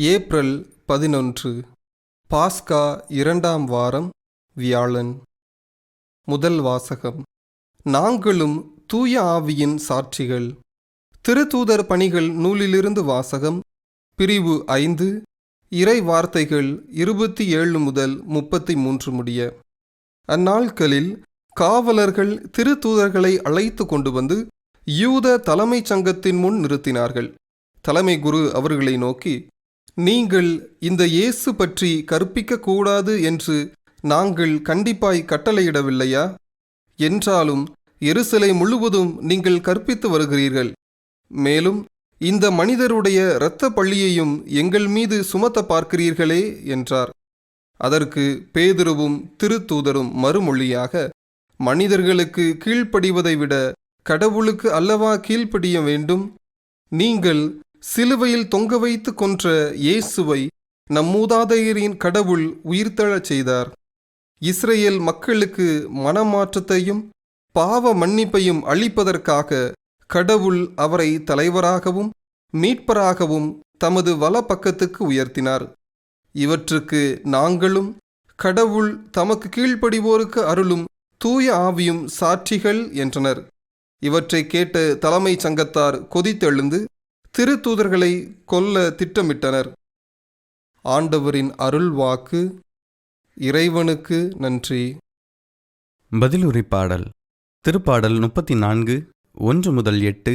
April பதினொன்று பாஸ்கா இரண்டாம் வாரம் வியாழன். முதல் வாசகம். நாங்களும் தூய ஆவியின் சாட்சிகள். திருத்தூதர் பணிகள் நூலிலிருந்து வாசகம். பிரிவு ஐந்து இறை வார்த்தைகள் இருபத்தி ஏழு முதல் முப்பத்தி மூன்று முடிய. அந்நாட்களில் காவலர்கள் திருத்தூதர்களை அழைத்து கொண்டு வந்து யூத தலைமைச் சங்கத்தின் முன் நிறுத்தினார்கள். தலைமை குரு அவர்களை நோக்கி நீங்கள் இந்த இயேசு பற்றி கற்பிக்கக்கூடாது என்று நாங்கள் கண்டிப்பாய் கட்டளையிடவில்லையா? என்றாலும் எருசலை முழுவதும் நீங்கள் கற்பித்து வருகிறீர்கள். மேலும் இந்த மனிதருடைய இரத்த பள்ளியையும் எங்கள் மீது சுமத்த பார்க்கிறீர்களே என்றார். அதற்கு பேதுருவும் திருத்தூதரும் மறுமொழியாக மனிதர்களுக்கு கீழ்ப்படிவதை விட கடவுளுக்கு அல்லவா கீழ்ப்படிய வேண்டும்? நீங்கள் சிலுவையில் தொங்க வைத்து கொன்ற இயேசுவை நம் மூதாதையரின் கடவுள் உயிர்த்தெழச் செய்தார். இஸ்ரேல் மக்களுக்கு மனமாற்றத்தையும் பாவ மன்னிப்பையும் அளிப்பதற்காக கடவுள் அவரை தலைவராகவும் மீட்பராகவும் தமது வல பக்கத்துக்கு உயர்த்தினார். இவற்றுக்கு நாங்களும் கடவுள் தமக்கு கீழ்ப்படிவோருக்கு அருளும் தூய ஆவியும் சாட்சிகள் என்றனர். இவற்றை கேட்ட தலைமைச் சங்கத்தார் கொதித்தெழுந்து திருத்தூதர்களை கொல்ல திட்டமிட்டனர். ஆண்டவரின் அருள் வாக்கு இறைவனுக்கு நன்றி. பதிலுரை பாடல். திருப்பாடல் முப்பத்தி நான்கு ஒன்று முதல் எட்டு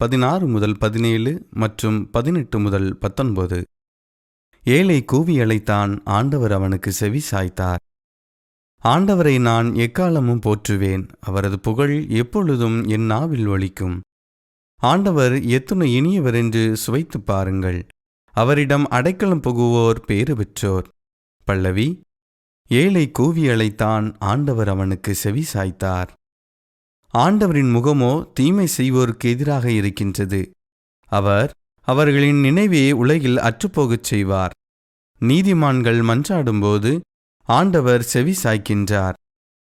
பதினாறு முதல் பதினேழு மற்றும் பதினெட்டு முதல் பத்தொன்பது. ஏழை கூவி அழைத்தான் ஆண்டவர் அவனுக்கு செவி சாய்த்தார். ஆண்டவரை நான் எக்காலமும் போற்றுவேன் அவரது புகழ் எப்பொழுதும் என் நாவில் ஒழிக்கும் ஆண்டவர் எத்துணை இனியவர் என்று சுவைத்துப் பாருங்கள். அவரிடம் அடைக்கலம் புகுவோர் பேறு பெற்றோர். பல்லவி ஏழை கூவி அழைத்தான் ஆண்டவர் அவனுக்கு செவி சாய்த்தார். ஆண்டவரின் முகமோ தீமை செய்வோருக்கு எதிராக இருக்கின்றது. அவர் அவர்களின் நினைவே உலகில் அற்றுப்போகச் செய்வார். நீதிமான்கள் மன்றாடும்போது ஆண்டவர் செவி சாய்க்கின்றார்.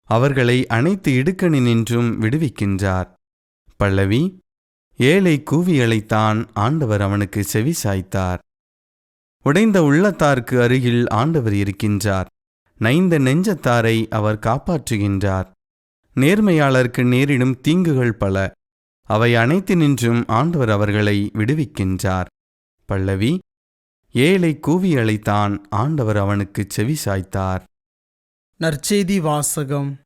அவர்களை அனைத்து இடுக்கணினின்றும் விடுவிக்கின்றார். பல்லவி ஏழை கூவி அழைத்தான் ஆண்டவர் அவனுக்கு செவி சாய்த்தார். உடைந்த உள்ளத்தார்க்கு அருகில் ஆண்டவர் இருக்கின்றார். நைந்த நெஞ்சத்தாரை அவர் காப்பாற்றுகின்றார். நேர்மையாளருக்கு நேரிடும் தீங்குகள் பல. அவை அனைத்தினின்றும் ஆண்டவர் அவர்களை விடுவிக்கின்றார். பல்லவி ஏழை கூவி அழைத்தான் ஆண்டவர் அவனுக்குச் செவி சாய்த்தார். நற்செய்தி வாசகம்.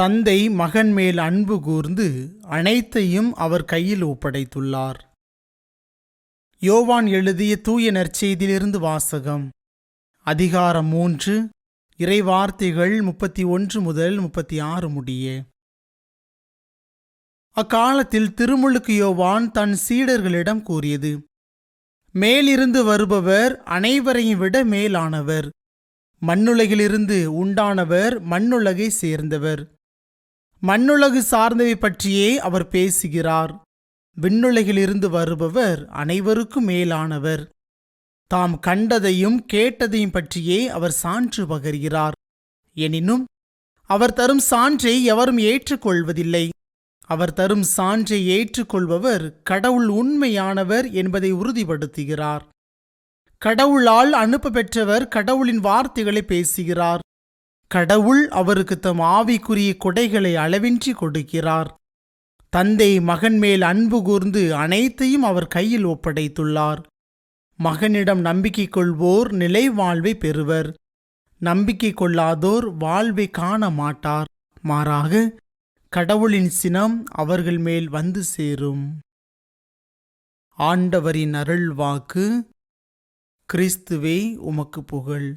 தந்தை மகன் மேல் அன்பு கூர்ந்து அனைத்தையும் அவர் கையில் ஒப்படைத்துள்ளார். யோவான் எழுதிய தூய நற்செய்தியிலிருந்து வாசகம். அதிகாரம் மூன்று இறைவார்த்தைகள் முப்பத்தி ஒன்று முதல் முப்பத்தி ஆறு முடிய. அக்காலத்தில் திருமுழுக்கு யோவான் தன் சீடர்களிடம் கூறியது மேலிருந்து வருபவர் அனைவரையும் விட மேலானவர். மண்ணுலகிலிருந்து உண்டானவர் மண்ணுலகை சேர்ந்தவர். மண்ணுலகு சார்ந்தவை பற்றியே அவர் பேசுகிறார். விண்ணுலகிலிருந்து வருபவர் அனைவருக்கும் மேலானவர். தாம் கண்டதையும் கேட்டதையும் பற்றியே அவர் சான்று பகர்கிறார். எனினும் அவர் தரும் சான்றை எவரும் ஏற்றுக்கொள்வதில்லை. அவர் தரும் சான்றை ஏற்றுக்கொள்பவர் கடவுள் உண்மையானவர் என்பதை உறுதிப்படுத்துகிறார். கடவுளால் அனுப்ப பெற்றவர் கடவுளின் வார்த்தைகளை பேசுகிறார். கடவுள் அவருக்கு தம் ஆவிக்குரிய கொடைகளை அளவின்றி கொடுக்கிறார். தந்தை மகன் மேல் அன்பு கூர்ந்து அனைத்தையும் அவர் கையில் ஒப்படைத்துள்ளார். மகனிடம் நம்பிக்கை கொள்வோர் நிலை வாழ்வை பெறுவர். நம்பிக்கை கொள்ளாதோர் வாழ்வை காண மாட்டார். மாறாக கடவுளின் சினம் அவர்கள் மேல் வந்து சேரும். ஆண்டவரின் அருள்வாக்கு கிறிஸ்துவே உமக்கு புகழ்.